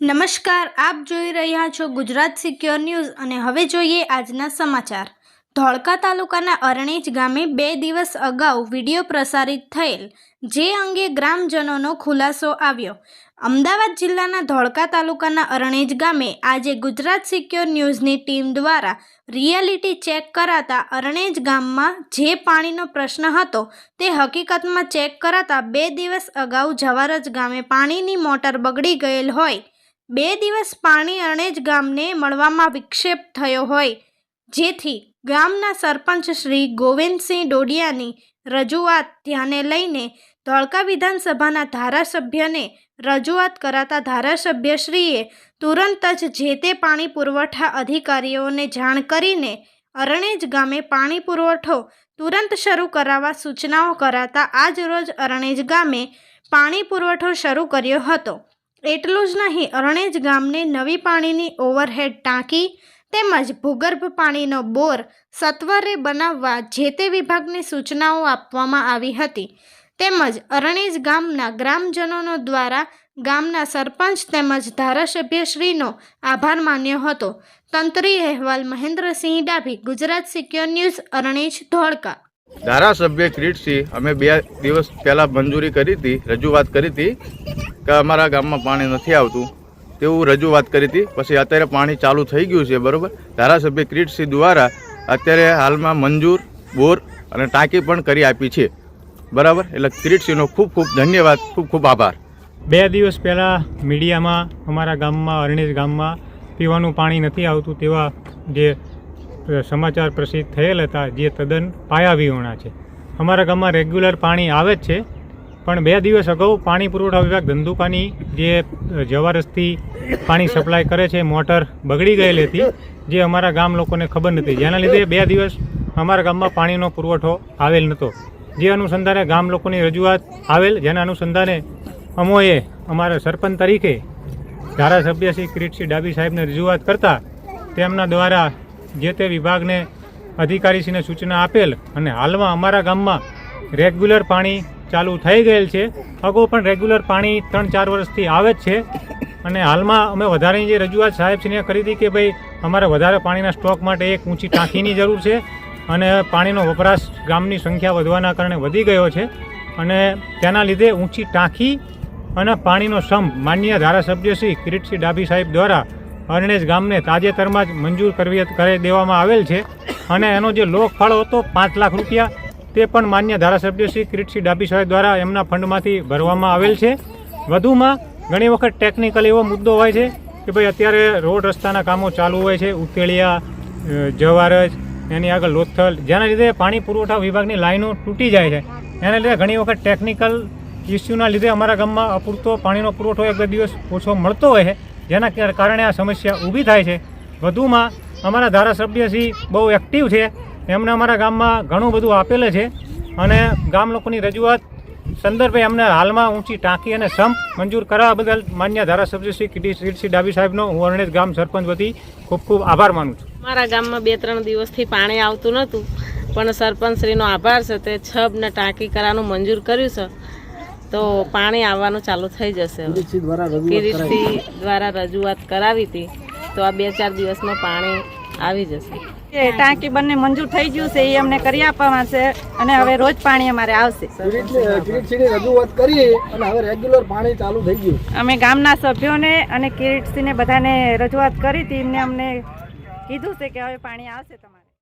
નમસ્કાર, આપ જોઈ રહ્યા છો ગુજરાત સિક્યોર ન્યૂઝ અને હવે જોઈએ આજના સમાચાર. ધોળકા તાલુકાના અરણેજ ગામે બે દિવસ અગાઉ વીડિયો પ્રસારિત થયેલ, જે અંગે ગ્રામજનોનો ખુલાસો આવ્યો. અમદાવાદ જિલ્લાના ધોળકા તાલુકાના અરણેજ ગામે આજે ગુજરાત સિક્યોર ન્યૂઝની ટીમ દ્વારા રિયાલિટી ચેક કરાતા અરણેજ ગામમાં જે પાણીનો પ્રશ્ન હતો તે હકીકતમાં ચેક કરાતા બે દિવસ અગાઉ જવારજ ગામે પાણીની મોટર બગડી ગયેલ હોય બે દિવસ પાણી અરણેજ ગામને મળવામાં વિક્ષેપ થયો હોય. જેથી ગામના સરપંચ શ્રી ગોવિંદસિંહ ડોડિયાની રજૂઆત ધ્યાને લઈને ધોળકા વિધાનસભાના ધારાસભ્યને રજૂઆત કરાતા ધારાસભ્યશ્રીએ તુરંત જ જે તે પાણી પુરવઠા અધિકારીઓને જાણ કરીને અરણેજ ગામે પાણી પુરવઠો તુરંત શરૂ કરાવવા સૂચનાઓ કરાતા આજ રોજ અરણેજ ગામે પાણી પુરવઠો શરૂ કર્યો હતો. એટલું જ નહીં, અરણેજ ગામને નવી પાણીની ઓવરહેડ ટાંકી તેમજ ભૂગર્ભ પાણીનો બોર સત્વરે બનાવવા જે તે વિભાગની સૂચનાઓ આપવામાં આવી હતી. તેમજ અરણેજ ગામના ગ્રામજનોનો દ્વારા ગામના સરપંચ તેમજ ધારાસભ્યશ્રીનો આભાર માન્યો હતો. તંત્રી અહેવાલ મહેન્દ્રસિંહ ડાભી, ગુજરાત સિક્યોર ન્યૂઝ, અરણેજ, ધોળકા. ધારાસભ્ય કિરીટસિંહ અમે બે દિવસ પહેલાં મંજૂરી કરી હતી, રજૂઆત કરી હતી કે અમારા ગામમાં પાણી નથી આવતું. તેવું રજૂઆત કરી હતી. પછી અત્યારે પાણી ચાલુ થઈ ગયું છે, બરાબર? ધારાસભ્ય કિરીટસિંહ દ્વારા અત્યારે હાલમાં મંજૂર, બોર અને ટાંકી પણ કરી આપી છે. બરાબર? એટલે કિરીટસિંહનો ખૂબ ખૂબ ધન્યવાદ, ખૂબ ખૂબ આભાર. બે દિવસ પહેલાં મીડિયામાં અમારા ગામમાં, અરણેજ ગામમાં પીવાનું પાણી નથી આવતું તેવા જે સમાચાર પ્રસિદ્ધ થયેલ હતા, જે તદ્દન પાયાવિહોણા છે. અમારા ગામમાં રેગ્યુલર પાણી આવે જ છે, પણ બે દિવસ અગાઉ પાણી પુરવઠા વિભાગ ધંધુકાની જે જવારસથી પાણી સપ્લાય કરે છે, મોટર બગડી ગયેલી હતી, જે અમારા ગામ લોકોને ખબર નથી. જેના લીધે બે દિવસ અમારા ગામમાં પાણીનો પુરવઠો આવેલ નહોતો જે અનુસંધાને ગામ લોકોની રજૂઆત આવેલ, જેના અનુસંધાને અમોએ અમારા સરપંચ તરીકે ધારાસભ્ય શ્રી કિરીટસિંહ ડાબી સાહેબને રજૂઆત કરતા તેમના દ્વારા જે તે વિભાગને અધિકારીશ્રીને સૂચના આપેલ અને હાલમાં અમારા ગામમાં રેગ્યુલર પાણી ચાલુ થઈ ગયેલ છે. અગાઉ પણ રેગ્યુલર પાણી ત્રણ ચાર વર્ષથી આવે જ છે. અને હાલમાં અમે વધારેની જે રજૂઆત સાહેબશ્રીને કરી હતી કે ભાઈ, અમારે વધારે પાણીના સ્ટોક માટે એક ઊંચી ટાંકીની જરૂર છે અને પાણીનો વપરાશ ગામની સંખ્યા વધવાના કારણે વધી ગયો છે. અને તેના લીધે ઊંચી ટાંકી અને પાણીનો સંપ માન્ય ધારાસભ્ય શ્રી કિરીટસિંહ ડાભી સાહેબ દ્વારા અરણેજ ગામને તાજેતરમાં જ મંજૂર કરવી કરી દેવામાં આવેલ છે. અને એનો જે લોક ફાળો હતો, પાંચ લાખ રૂપિયા, તે પણ માન્ય ધારાસભ્ય શ્રી કિરીટસિંહ ડાભી સાહેબ દ્વારા એમના ફંડમાંથી ભરવામાં આવેલ છે. વધુમાં ઘણી વખત ટેકનિકલ એવો મુદ્દો હોય છે કે ભાઈ અત્યારે રોડ રસ્તાના કામો ચાલુ હોય છે, ઉતેળિયા જવારજ, એની આગળ લોથલ, જેના લીધે પાણી પુરવઠા વિભાગની લાઈનો તૂટી જાય છે. એના લીધે ઘણી વખત ટેકનિકલ ઇસ્યુના લીધે અમારા ગામમાં અપૂરતો પાણીનો પુરવઠો એક દિવસ ઓછો મળતો હોય છે. જેના કારણે આ સમસ્યા ઊભી થાય છે. વધુમાં અમારા ધારાસભ્યશ્રી બહુ એક્ટિવ છે. એમને અમારા ગામમાં ઘણું બધું આપેલે છે અને ગામ લોકોની રજૂઆત સંદર્ભે એમને હાલમાં ઊંચી ટાંકી અને સંપ મંજૂર કરાવવા બદલ માન્ય ધારાસભ્ય શ્રી કિરીટસિંહ ડાબી સાહેબનો હું અરણેજ ગામ સરપંચ વતી ખૂબ ખૂબ આભાર માનું છું. મારા ગામમાં બે ત્રણ દિવસથી પાણી આવતું નહોતું, પણ સરપંચશ્રીનો આભાર છે. તે છબ ને ટાંકી કરવાનું મંજૂર કર્યું છે. તો પાણી આવવાનું ચાલુ થઈ જશે. કિરીટસિંહ દ્વારા રજૂઆત કરાવી. હતી તો આ બે ચાર દિવસમાં પાણી આવી જશે. ટાંકી બંને મંજૂર થઈ ગયું છે એ અમને કરી આપવામાં છે અને હવે રોજ પાણી અમારે આવશે. રજૂઆત કરી અને હવે રેગ્યુલર પાણી ચાલુ થઈ ગયું. અમે ગામના સભ્યોને અને કિરીટસિંહને બધાને રજૂઆત કરી હતી એમને અમને કીધું છે કે હવે પાણી આવશે તમારે.